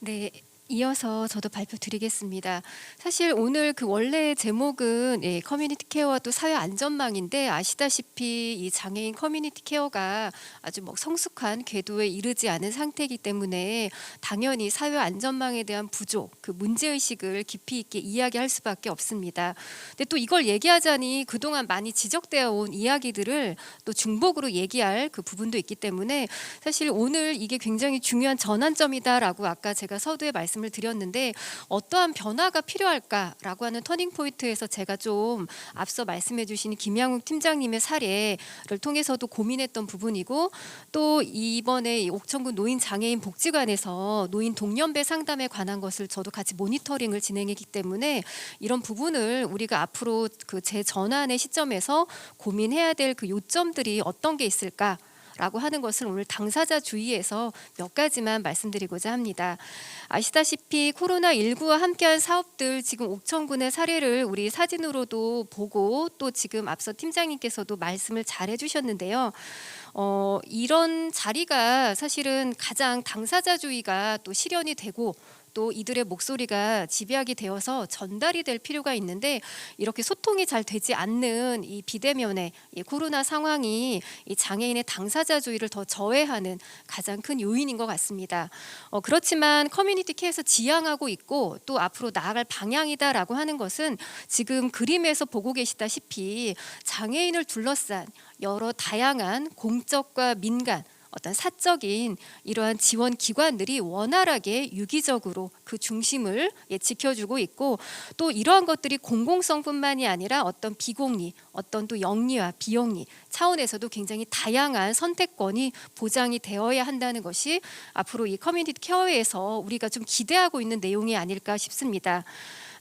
네. 이어서 저도 발표 드리겠습니다. 사실 오늘 그 원래 제목은 예, 커뮤니티 케어와 또 사회 안전망인데 아시다시피 이 장애인 커뮤니티 케어가 아주 뭐 성숙한 궤도에 이르지 않은 상태이기 때문에 당연히 사회 안전망에 대한 부족, 그 문제 의식을 깊이 있게 이야기할 수밖에 없습니다. 근데 또 이걸 얘기하자니 그동안 많이 지적되어 온 이야기들을 또 중복으로 얘기할 그 부분도 있기 때문에 사실 오늘 이게 굉장히 중요한 전환점이다라고 아까 제가 서두에 말씀을 드렸는데 어떠한 변화가 필요할까라고 하는 터닝 포인트에서 제가 좀 앞서 말씀해 주신 김양욱 팀장님의 사례를 통해서도 고민했던 부분이고 또 이번에 이 옥천군 노인 장애인 복지관에서 노인 동년배 상담에 관한 것을 저도 같이 모니터링을 진행했기 때문에 이런 부분을 우리가 앞으로 그 재전환의 시점에서 고민해야 될 그 요점들이 어떤 게 있을까? 라고 하는 것을 오늘 당사자 주의에서 몇 가지만 말씀드리고자 합니다. 아시다시피 코로나19와 함께한 사업들 지금 옥천군의 사례를 우리 사진으로도 보고 또 지금 앞서 팀장님께서도 말씀을 잘 해주셨는데요. 어, 이런 자리가 사실은 가장 당사자 주의가 또 실현이 되고 또 이들의 목소리가 집약이 되어서 전달이 될 필요가 있는데 이렇게 소통이 잘 되지 않는 이 비대면의 이 코로나 상황이 이 장애인의 당사자주의를 더 저해하는 가장 큰 요인인 것 같습니다. 어, 그렇지만 커뮤니티 케어에서 지향하고 있고 또 앞으로 나아갈 방향이다라고 하는 것은 지금 그림에서 보고 계시다시피 장애인을 둘러싼 여러 다양한 공적과 민간 어떤 사적인 이러한 지원 기관들이 원활하게 유기적으로 그 중심을 예, 지켜주고 있고 또 이러한 것들이 공공성뿐만이 아니라 어떤 비공리, 어떤 또 영리와 비영리 차원에서도 굉장히 다양한 선택권이 보장이 되어야 한다는 것이 앞으로 이 커뮤니티 케어에서 우리가 좀 기대하고 있는 내용이 아닐까 싶습니다.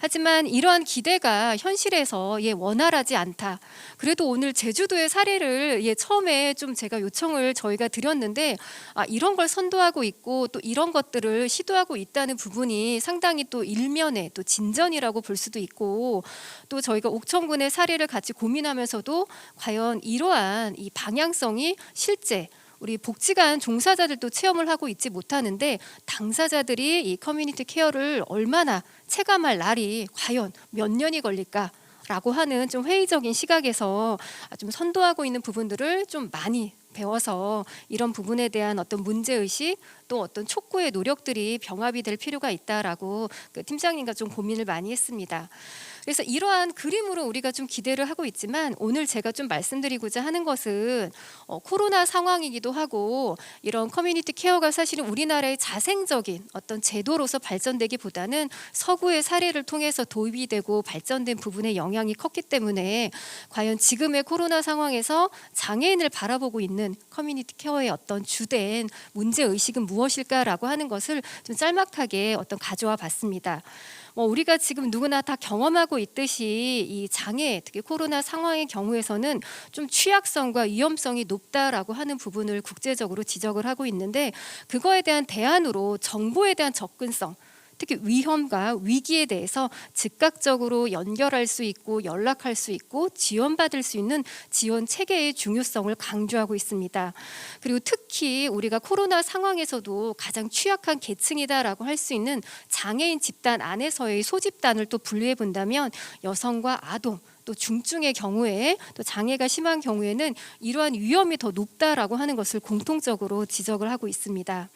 하지만 이러한 기대가 현실에서 예 원활하지 않다. 그래도 오늘 제주도의 사례를 예 처음에 좀 제가 요청을 저희가 드렸는데 아 이런 걸 선도하고 있고 또 이런 것들을 시도하고 있다는 부분이 상당히 또 일면의 또 진전이라고 볼 수도 있고 또 저희가 옥천군의 사례를 같이 고민하면서도 과연 이러한 이 방향성이 실제 우리 복지관 종사자들도 체험을 하고 있지 못하는데 당사자들이 이 커뮤니티 케어를 얼마나 체감할 날이 과연 몇 년이 걸릴까? 라고 하는 좀 회의적인 시각에서 좀 선도하고 있는 부분들을 좀 많이 배워서 이런 부분에 대한 어떤 문제 의식 또 어떤 촉구의 노력들이 병합이 될 필요가 있다라고 그 팀장님과 좀 고민을 많이 했습니다. 그래서 이러한 그림으로 우리가 좀 기대를 하고 있지만 오늘 제가 좀 말씀드리고자 하는 것은 어, 코로나 상황이기도 하고 이런 커뮤니티 케어가 사실은 우리나라의 자생적인 어떤 제도로서 발전되기보다는 서구의 사례를 통해서 도입이 되고 발전된 부분에 영향이 컸기 때문에 과연 지금의 코로나 상황에서 장애인을 바라보고 있는 커뮤니티 케어의 어떤 주된 문제 의식은 무엇일까라고 하는 것을 좀 짤막하게 어떤 가져와 봤습니다. 뭐 우리가 지금 누구나 다 경험하고 있듯이 이 장애 특히 코로나 상황의 경우에서는 좀 취약성과 위험성이 높다라고 하는 부분을 국제적으로 지적을 하고 있는데 그거에 대한 대안으로 정보에 대한 접근성 특히 위험과 위기에 대해서 즉각적으로 연결할 수 있고 연락할 수 있고 지원받을 수 있는 지원 체계의 중요성을 강조하고 있습니다. 그리고 특히 우리가 코로나 상황에서도 가장 취약한 계층이다라고 할 수 있는 장애인 집단 안에서의 소집단을 또 분류해 본다면 여성과 아동 또 중증의 경우에 또 장애가 심한 경우에는 이러한 위험이 더 높다라고 하는 것을 공통적으로 지적을 하고 있습니다.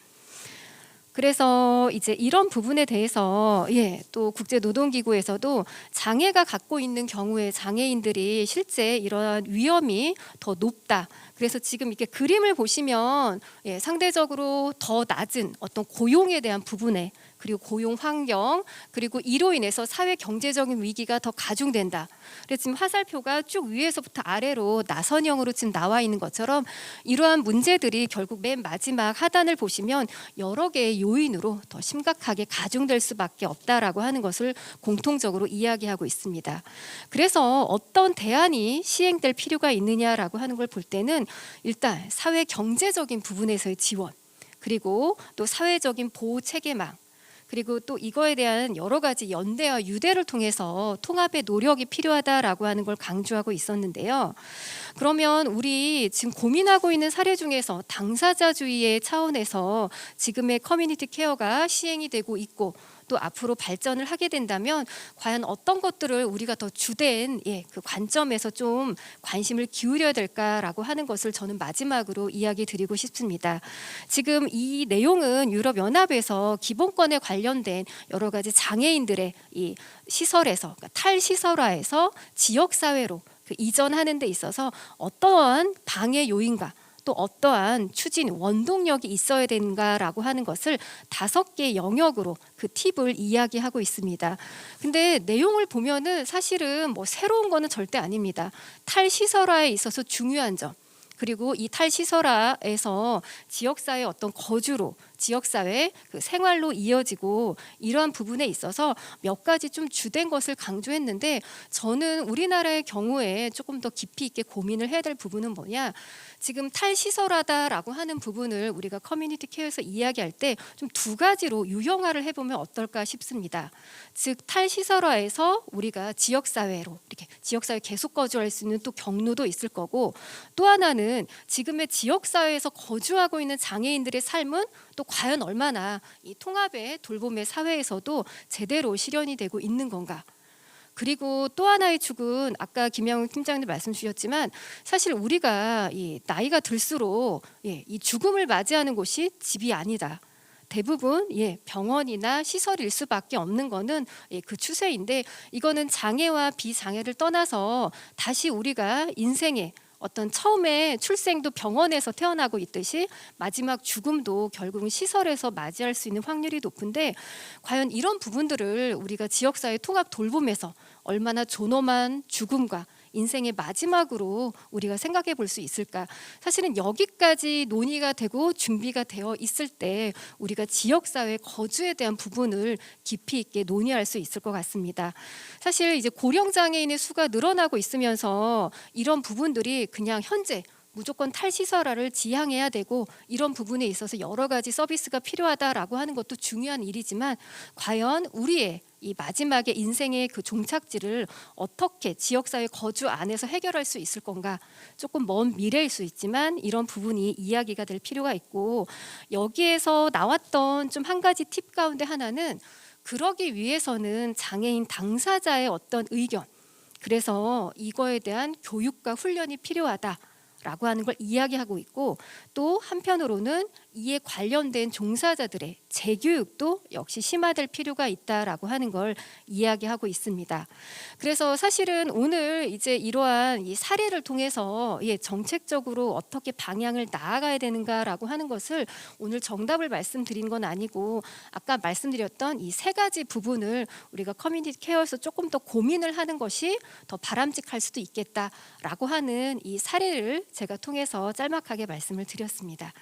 그래서 이제 이런 부분에 대해서 예, 또 국제 노동기구에서도 장애가 갖고 있는 경우에 장애인들이 실제 이러한 위험이 더 높다. 그래서 지금 이렇게 그림을 보시면 예, 상대적으로 더 낮은 어떤 고용에 대한 부분에 그리고 고용 환경 그리고 이로 인해서 사회 경제적인 위기가 더 가중된다. 그래서 지금 화살표가 쭉 위에서부터 아래로 나선형으로 지금 나와 있는 것처럼 이러한 문제들이 결국 맨 마지막 하단을 보시면 여러 개의 요인으로 더 심각하게 가중될 수밖에 없다라고 하는 것을 공통적으로 이야기하고 있습니다. 그래서 어떤 대안이 시행될 필요가 있느냐라고 하는 걸 볼 때는 일단 사회 경제적인 부분에서의 지원 그리고 또 사회적인 보호 체계망 그리고 또 이거에 대한 여러 가지 연대와 유대를 통해서 통합의 노력이 필요하다라고 하는 걸 강조하고 있었는데요. 그러면 우리 지금 고민하고 있는 사례 중에서 당사자주의의 차원에서 지금의 커뮤니티 케어가 시행이 되고 있고 또 앞으로 발전을 하게 된다면 과연 어떤 것들을 우리가 더 주된 예, 그 관점에서 좀 관심을 기울여야 될까라고 하는 것을 저는 마지막으로 이야기 드리고 싶습니다. 지금 이 내용은 유럽 연합에서 기본권에 관련된 여러 가지 장애인들의 이 시설에서 그러니까 탈시설화에서 지역 사회로 그 이전하는 데 있어서 어떠한 방해 요인과 또 어떠한 추진 원동력이 있어야 되는가라고 하는 것을 다섯 개 영역으로 그 팁을 이야기하고 있습니다. 근데 내용을 보면은 사실은 뭐 새로운 거는 절대 아닙니다. 탈시설화에 있어서 중요한 점 그리고 이 탈시설화에서 지역사회 어떤 거주로 지역사회 그 생활로 이어지고 이러한 부분에 있어서 몇 가지 좀 주된 것을 강조했는데 저는 우리나라의 경우에 조금 더 깊이 있게 고민을 해야 될 부분은 뭐냐 지금 탈시설하다라고 하는 부분을 우리가 커뮤니티 케어에서 이야기할 때 좀 두 가지로 유형화를 해보면 어떨까 싶습니다. 즉 탈시설화에서 우리가 지역사회로 이렇게 지역사회 계속 거주할 수 있는 또 경로도 있을 거고 또 하나 는 지금의 지역사회에서 거주하고 있는 장애인들의 삶은 또 과연 얼마나 이 통합의 돌봄의 사회에서도 제대로 실현이 되고 있는 건가 그리고 또 하나의 축은 아까 김양훈 팀장님 말씀 주셨지만 사실 우리가 이 나이가 들수록 예, 이 죽음을 맞이하는 곳이 집이 아니다. 대부분 예, 병원이나 시설일 수밖에 없는 거는 예, 그 추세인데 이거는 장애와 비장애를 떠나서 다시 우리가 인생에 어떤 처음에 출생도 병원에서 태어나고 있듯이 마지막 죽음도 결국은 시설에서 맞이할 수 있는 확률이 높은데 과연 이런 부분들을 우리가 지역사회 통합 돌봄에서 얼마나 존엄한 죽음과 인생의 마지막으로 우리가 생각해 볼 수 있을까? 사실은 여기까지 논의가 되고 준비가 되어 있을 때 우리가 지역 사회 거주에 대한 부분을 깊이 있게 논의할 수 있을 것 같습니다. 사실 이제 고령 장애인의 수가 늘어나고 있으면서 이런 부분들이 그냥 현재 무조건 탈시설화를 지향해야 되고 이런 부분에 있어서 여러 가지 서비스가 필요하다라고 하는 것도 중요한 일이지만 과연 우리의 이 마지막에 인생의 그 종착지를 어떻게 지역사회 거주 안에서 해결할 수 있을 건가 조금 먼 미래일 수 있지만 이런 부분이 이야기가 될 필요가 있고 여기에서 나왔던 좀 한 가지 팁 가운데 하나는 그러기 위해서는 장애인 당사자의 어떤 의견 그래서 이거에 대한 교육과 훈련이 필요하다. 라고 하는 걸 이야기하고 있고 또 한편으로는 이에 관련된 종사자들의 재교육도 역시 심화될 필요가 있다라고 하는 걸 이야기하고 있습니다. 그래서 사실은 오늘 이제 이러한 이 사례를 통해서 예, 정책적으로 어떻게 방향을 나아가야 되는가라고 하는 것을 오늘 정답을 말씀드린 건 아니고 아까 말씀드렸던 이 세 가지 부분을 우리가 커뮤니티 케어에서 조금 더 고민을 하는 것이 더 바람직할 수도 있겠다라고 하는 이 사례를 제가 통해서 짤막하게 말씀을 드렸습니다.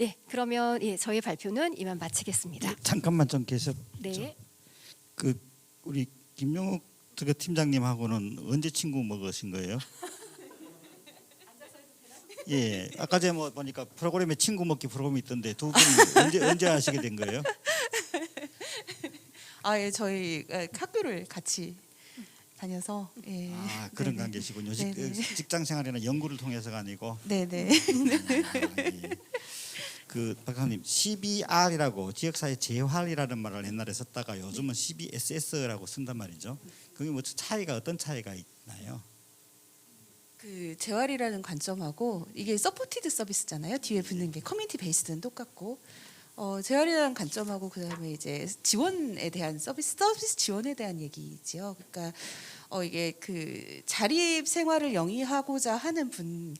예, 그 러면 예, 저희 발표는 이만 마치겠습니다. 예, 잠깐만 좀 계셔. 네. 그 우리 김용욱 그 팀장님하고는 언제 친구 먹으신 거예요? 예, 아까 전에 뭐 보니까 프로그램에 친구 먹기 프로그램이 있던데 두 분이 언제 언제 하시게 된 거예요? 아, 예, 저희 예, 학교를 같이 다녀서 예. 아 그런 네네. 관계시군요. 직, 네네. 직장 생활이나 연구를 통해서가 아니고. 네, 네. 아, 예. 그 박사님 CBR이라고 지역사회 재활이라는 말을 옛날에 썼다가 요즘은 CBSS라고 쓴단 말이죠. 그게 뭐 차이가 어떤 차이가 있나요? 그 재활이라는 관점하고 이게 서포티드 서비스잖아요. 뒤에 붙는 게 커뮤니티 베이스는 똑같고 어, 재활이라는 관점하고 그다음에 이제 지원에 대한 서비스 서비스 지원에 대한 얘기지요. 그러니까 어 이게 그 자립 생활을 영위하고자 하는 분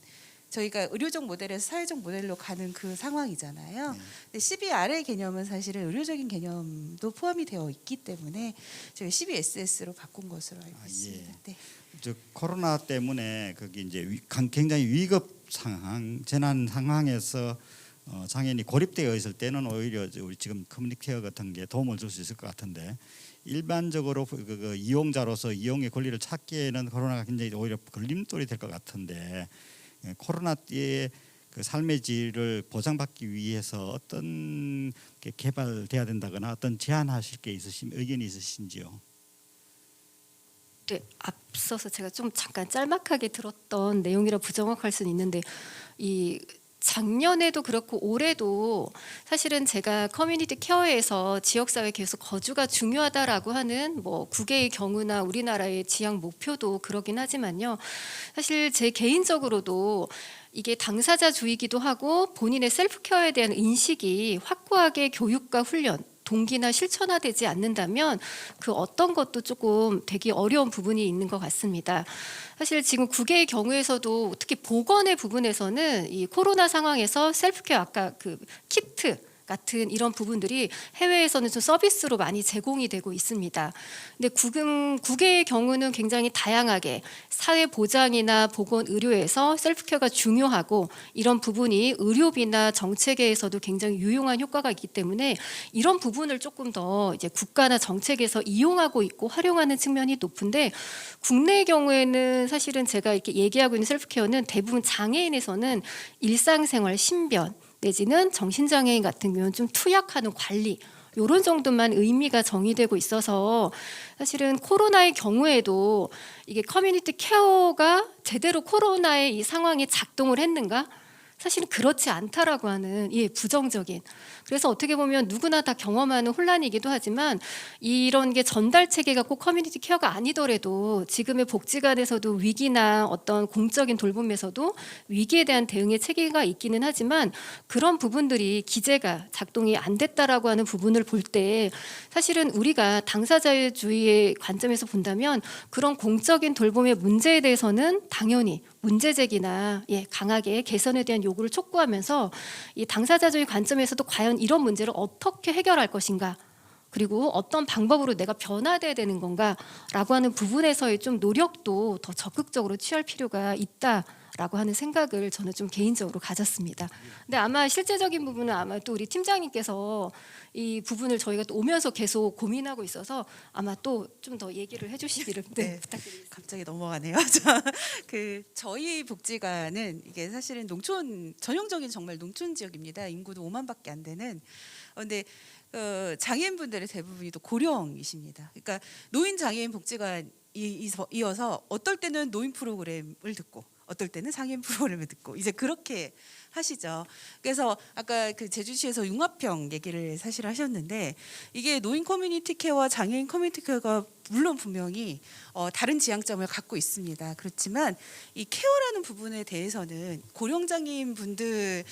저희가 의료적 모델에서 사회적 모델로 가는 그 상황이잖아요. 네. 근데 CBR의 개념은 사실은 의료적인 개념도 포함이 되어 있기 때문에 저희 CBSS로 바꾼 것으로 알고 아, 예. 있습니다. 네. 저 코로나 때문에 거기 이제 굉장히 위급 상황, 재난 상황에서 어, 장애인이 고립되어 있을 때는 오히려 우리 지금 커뮤니케어 같은 게 도움을 줄 수 있을 것 같은데 일반적으로 그, 그- 그 이용자로서 이용의 권리를 찾기에는 코로나가 굉장히 오히려 걸림돌이 될 것 같은데 예, 코로나 때에 그 삶의 질을 보장받기 위해서 어떤 게 개발돼야 된다거나 어떤 제안하실 게 있으신 의견이 있으신지요? 네, 앞서서 제가 좀 잠깐 짤막하게 들었던 내용이라 부정확할 수는 있는데 이 작년에도 그렇고 올해도 사실은 제가 커뮤니티 케어에서 지역사회 계속 거주가 중요하다라고 하는 뭐 국외의 경우나 우리나라의 지향 목표도 그러긴 하지만요. 사실 제 개인적으로도 이게 당사자주의기도 하고 본인의 셀프케어에 대한 인식이 확고하게 교육과 훈련 동기나 실천화되지 않는다면 그 어떤 것도 조금 되게 어려운 부분이 있는 것 같습니다. 사실 지금 국외의 경우에서도 특히 보건의 부분에서는 이 코로나 상황에서 셀프케어 아까 그 키트 같은 이런 부분들이 해외에서는 좀 서비스로 많이 제공이 되고 있습니다. 근데 국은 국외의 경우는 굉장히 다양하게 사회 보장이나 보건 의료에서 셀프케어가 중요하고 이런 부분이 의료비나 정책에서도 굉장히 유용한 효과가 있기 때문에 이런 부분을 조금 더 이제 국가나 정책에서 이용하고 있고 활용하는 측면이 높은데 국내의 경우에는 사실은 제가 이렇게 얘기하고 있는 셀프케어는 대부분 장애인에서는 일상생활 신변 내지는 정신장애인 같은 경우는 좀 투약하는 관리 요런 정도만 의미가 정의되고 있어서 사실은 코로나의 경우에도 이게 커뮤니티 케어가 제대로 코로나의 이 상황에 작동을 했는가? 사실은 그렇지 않다라고 하는 예 부정적인 그래서 어떻게 보면 누구나 다 경험하는 혼란이기도 하지만 이런 게 전달 체계가 꼭 커뮤니티 케어가 아니더라도 지금의 복지관에서도 위기나 어떤 공적인 돌봄에서도 위기에 대한 대응의 체계가 있기는 하지만 그런 부분들이 기재가 작동이 안 됐다라고 하는 부분을 볼 때 사실은 우리가 당사자주의의 관점에서 본다면 그런 공적인 돌봄의 문제에 대해서는 당연히 문제 제기나 예, 강하게 개선에 대한 요구를 촉구하면서 이 당사자주의 관점에서도 과연 이런 문제를 어떻게 해결할 것인가 그리고 어떤 방법으로 내가 변화돼야 되는 건가라고 하는 부분에서의 좀 노력도 더 적극적으로 취할 필요가 있다 라고 하는 생각을 저는 좀 개인적으로 가졌습니다. 근데 아마 실제적인 부분은 아마 또 우리 팀장님께서 이 부분을 저희가 또 오면서 계속 고민하고 있어서 아마 또 좀 더 얘기를 해주시기를 네, 네. 부탁드리겠습니다. 갑자기 넘어가네요. 자, 그 저희 복지관은 이게 사실은 농촌 전형적인 정말 농촌 지역입니다. 인구도 5만밖에 안 되는. 어, 근데 어, 장애인분들의 대부분이 또 고령이십니다. 그러니까 노인 장애인 복지관 이어서 어떨 때는 노인 프로그램을 듣고 어떨 때는 장애인 프로그램을 듣고 이제 그렇게 하시죠. 그래서 아까 그 제주시에서 융합형 얘기를 사실 하셨는데 이게 노인 커뮤니티 케어와 장애인 커뮤니티 케어가 물론 분명히 어, 다른 지향점을 갖고 있습니다. 그렇지만 이 케어라는 부분에 대해서는 고령 장애인 분들의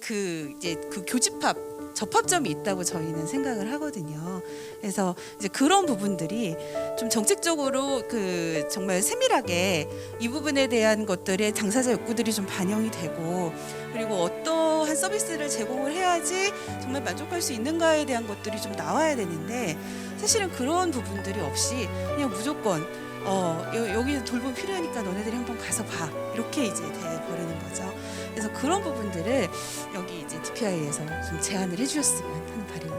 그 이제 그 교집합 접합점이 있다고 저희는 생각을 하거든요. 그래서 이제 그런 부분들이 좀 정책적으로 그 정말 세밀하게 이 부분에 대한 것들의 당사자 욕구들이 좀 반영이 되고 그리고 어떠한 서비스를 제공을 해야지 정말 만족할 수 있는가에 대한 것들이 좀 나와야 되는데 사실은 그런 부분들이 없이 그냥 무조건 어 여- 여기 돌봄 필요하니까 너네들이 한번 가서 봐 이렇게 이제 돼 버리는 거죠. 그래서 그런 부분들을 여기 이제 DPI에서 좀 제안을 해주셨으면 하는 바람입니다.